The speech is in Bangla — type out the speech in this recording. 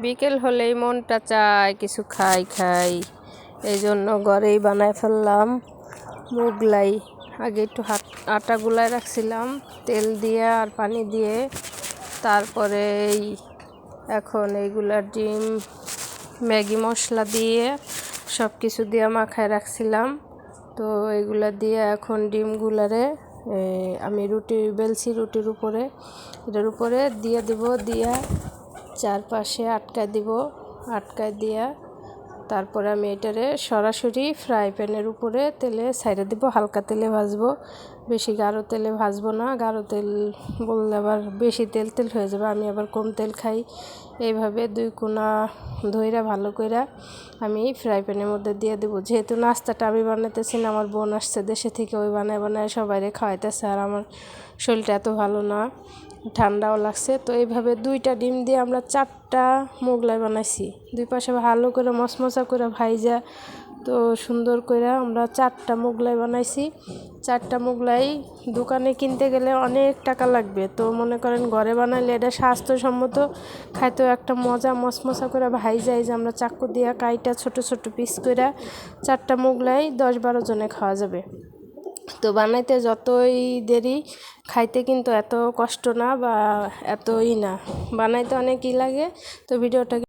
বিকেল হলেই মনটা চায় কিছু খাই খাই। এই জন্য ঘরেই বানায় ফেললাম মুগলাই। আগে একটু হাত, আটা গুলায় রাখছিলাম, তেল দিয়ে আর পানি দিয়ে। তারপরে এই এখন এইগুলার ডিম, ম্যাগি মশলা দিয়ে সব কিছু দিয়ে মাখায় রাখছিলাম। তো এগুলা দিয়ে এখন ডিমগুলারে আমি রুটি, বেলছি রুটির উপরে। এটার উপরে দিয়ে দেবো, দিয়া চারপাশে আটকায় দিব আটকায় দিয়া তারপরে আমি এটারে সরাসরি ফ্রাই প্যানের উপরে তেলে ছাইড়ে দিব, হালকা তেলে ভাজবো। বেশি গাঢ় তেলে ভাজবো না, গাঢ় তেল বললে আবার বেশি তেল তেল হয়ে যাবে, আমি আবার কম তেল খাই। এইভাবে দুই কোনা ধইরা ভালো কইরা আমি ফ্রাই প্যানের মধ্যে দিয়ে দেবো। যেহেতু নাস্তাটা আমি বানাইতেছি না, আমার বোন আসছে দেশে থেকে, ওই বানায় বানায় সবাইরে খাওয়াইতেছে আর আমার শরীরটা এত ভালো না। ঠান্ডাও লাগছে। তো এইভাবে দুইটা ডিম দিয়ে আমরা চারটা মোগলাই বানাইছি। দুই পাশে ভালো করে মশমশা করে ভাইজা, তো সুন্দর করে আমরা চারটা মোগলাই বানাইছি। চারটা মোগলাই দোকানে কিনতে গেলে অনেক টাকা লাগবে। তো মনে করেন ঘরে বানাইলে এটা স্বাস্থ্যসম্মত, খাইতেও একটা মজা মশমশা করে ভাইজা। এই যে আমরা চাকু দিয়া কাইটা ছোট ছোট পিস করে চারটা মোগলাই দশ বারো জনে খাওয়া যাবে। তো বানাইতে যতই দেরি, খাইতে কিন্তু এত কষ্ট না বা এতই না। বানাইতে অনেক ই লাগে, তো ভিডিওটা